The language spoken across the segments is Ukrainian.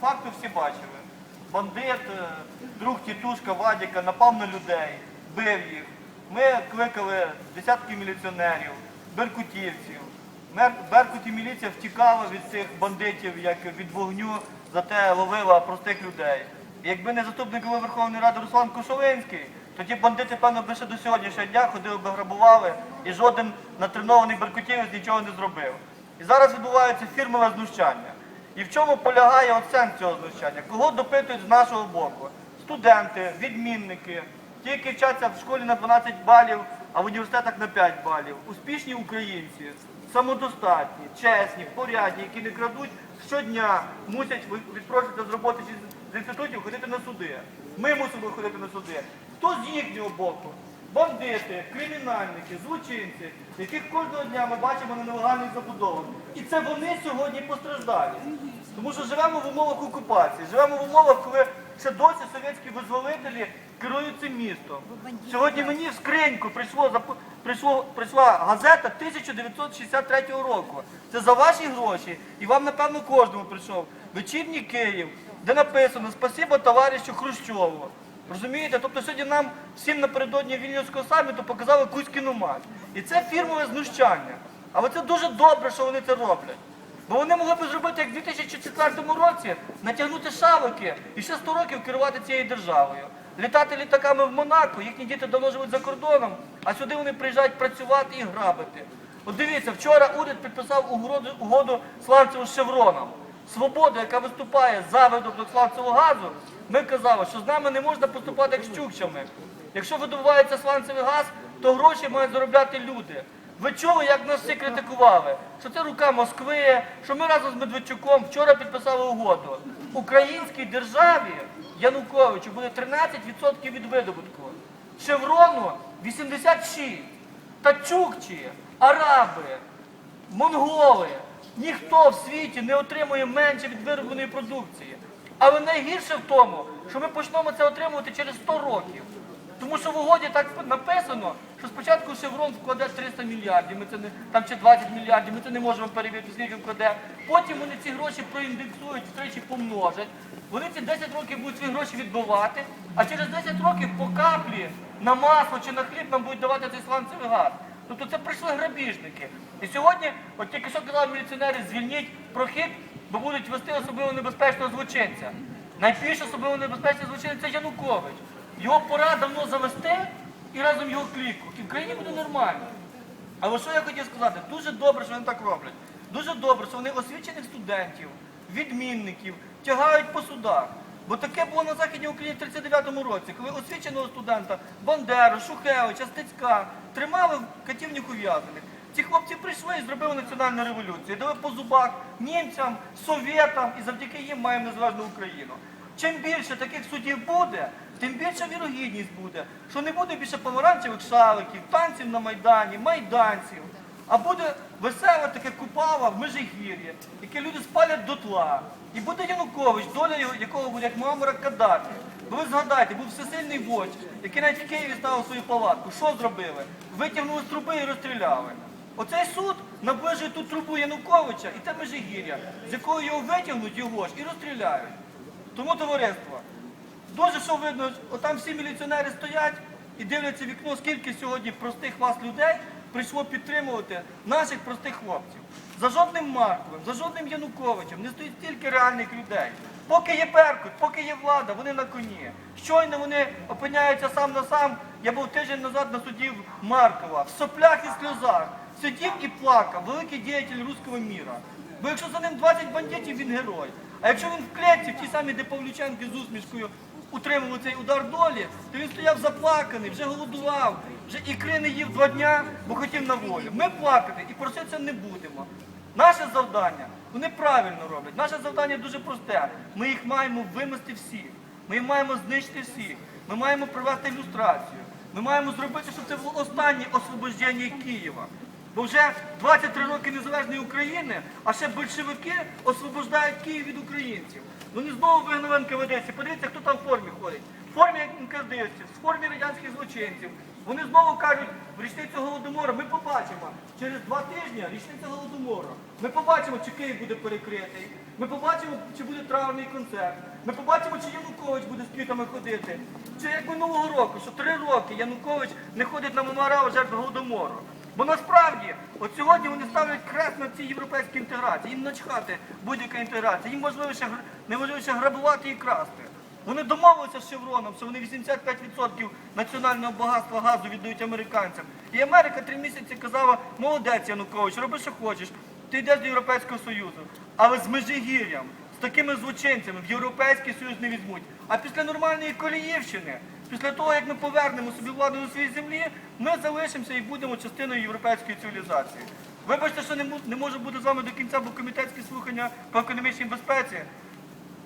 по факту всі бачили. Бандит, е, друг тітушка Вадіка напав на людей, бив їх. Ми кликали десятки міліціонерів, беркутівців. Мер- Беркут і міліція втікала від цих бандитів, як від вогню, зате ловила простих людей. Якби не заступник Верховної Ради Руслан Кошовинський, то ті бандити, певно, би ще до сьогоднішнього дня ходили би грабували, і жоден натренований беркутівець нічого не зробив. І зараз відбувається фірмове знущання. І в чому полягає от цього знущання? Кого допитують з нашого боку? Студенти, відмінники, ті, які вчаться в школі на 12 балів, а в університетах на 5 балів. Успішні українці, самодостатні, чесні, порядні, які не крадуть щодня, мусять відпрошувати з роботи з інститутів ходити на суди. Ми мусимо ходити на суди. Хто з їхнього боку? Бандити, кримінальники, злочинці, яких кожного дня ми бачимо на нелегальних забудовах. І це вони сьогодні постраждалі. Тому що живемо в умовах окупації, живемо в умовах, коли ще досі совєтські визволителі керують цим містом. Сьогодні мені в скриньку прийшло, прийшло, прийшла газета 1963 року. Це за ваші гроші. І вам, напевно, кожному прийшов вечірній Київ, де написано Спасибо товаришу Хрущову. Розумієте? Тобто сьогодні нам всім напередодні Вільнюського саміту показали Кузькіну мать. І це фірмове знущання. Але це дуже добре, що вони це роблять. Бо вони могли б зробити, як в 2004 році, натягнути шавики і ще 100 років керувати цією державою. Літати літаками в Монако, їхні діти давно живуть за кордоном, а сюди вони приїжджають працювати і грабити. От дивіться, вчора уряд підписав угоду, угоду Сланцеву з Шевроном. Свобода, яка виступає за видобуток сланцевого газу, ми казали, що з нами не можна поступати як з чукчами. Якщо видобувається сланцевий газ, то гроші мають заробляти люди. Ви чули, як нас всі критикували? Що це рука Москви, що ми разом з Медведчуком вчора підписали угоду. Українській державі Януковичу буде 13% від видобутку. Шеврону 86%. Та чукчі, араби, монголи. Ніхто в світі не отримує менше від виробленої продукції. Але найгірше в тому, що ми почнемо це отримувати через 100 років. Тому що в угоді так написано, що спочатку Шеврон вкладе 300 мільярдів, ми це не там чи 20 мільярдів, ми це не можемо перевірити, скільки вкладе. Потім вони ці гроші проіндексують, втричі помножать. Вони ці 10 років будуть свої гроші відбивати, а через 10 років по каплі на масло чи на хліб нам будуть давати цей сланцевий газ. Тобто це прийшли грабіжники. І сьогодні, от тільки що казали міліціонери, звільніть прохід, бо будуть вести особливо небезпечного злочинця. Найбільш особливо небезпечний злочинець це Янукович. Його пора давно завести і разом його кліку. І в країні буде нормально. Але що я хотів сказати? Дуже добре, що вони так роблять. Дуже добре, що вони освічених студентів, відмінників тягають по судах. Бо таке було на Західній Україні в 39-му році, коли освіченого студента Бандеру, Шухевича, Стецька тримали в катівнях ув'язнених. Ці хлопці прийшли і зробили національну революцію, дали по зубах німцям, совєтам, і завдяки їм маємо незалежну Україну. Чим більше таких судів буде, тим більша вірогідність буде, що не буде більше помаранчевих шаликів, танців на Майдані, майданців, а буде веселе таке купава в Межигір'ї, яке люди спалять дотла. І буде Янукович, доля якого буде як Муаммара Каддафі. Бо ви згадайте, був всесильний вождь, який навіть в Києві ставив свою палатку. Що зробили? Витягнули з труби і розстріляли. Оцей суд наближує ту трубу Януковича і те Межигір'я, з якого його витягнуть його ж і розстріляють. Тому товариство, дуже що видно, отам всі міліціонери стоять і дивляться вікно, скільки сьогодні простих вас людей прийшло підтримувати наших простих хлопців. За жодним Марковим, за жодним Януковичем не стоїть стільки реальних людей. Поки є Беркут, поки є влада, вони на коні. Щойно вони опиняються сам на сам. Я був тиждень назад на суді Маркова, в соплях і сльозах. Сидів і плакав, великий діятель руського міра. Бо якщо за ним 20 бандитів, він герой. А якщо він в клетці, в тій самій, де Павлюченки з усмішкою утримував цей удар долі, то він стояв заплаканий, вже голодував, вже ікри не їв два дня, бо хотів на волю. Ми плакати і проситися не будемо. Наше завдання, вони правильно роблять. Наше завдання дуже просте. Ми їх маємо вимести всіх. Ми їх маємо знищити всіх. Ми маємо провести ілюстрацію. Ми маємо зробити, щоб це було останнє освобождення Києва. Бо вже 23 роки незалежної України, а ще большевики освобождають Київ від українців. Вони знову вигнали НКВД. Подивіться, хто там в формі ходить. В формі НКВДців, в формі радянських злочинців. Вони знову кажуть, в річницю Голодомору ми побачимо. Через два тижні річниця Голодомору. Ми побачимо, чи Київ буде перекритий, Ми побачимо, чи буде травний концерт. Ми побачимо, чи Янукович буде з квітами ходити. Чи як минулого року, що три роки Янукович не ходить на меморіал жертв Голодомору. Бо насправді, от сьогодні вони ставлять хрест на цій європейській інтеграції. Їм начхати будь-яка інтеграція. Їм важливіше, гр- грабувати і красти. Вони домовилися з Шевроном, що вони 85% національного багатства газу віддають американцям. І Америка три місяці казала, молодець Янукович, роби, що хочеш, ти йдеш до Європейського Союзу. Але з Межигір'ям, з такими злочинцями в Європейський Союз не візьмуть. А після нормальної Коліївщини, після того, як ми повернемо собі владу на своїй землі, ми залишимося і будемо частиною європейської цивілізації. Вибачте, що не, не можу бути з вами до кінця, бо комітетські слухання по економічній безпеці.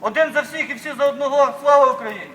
Один за всіх і всі за одного. Слава Україні!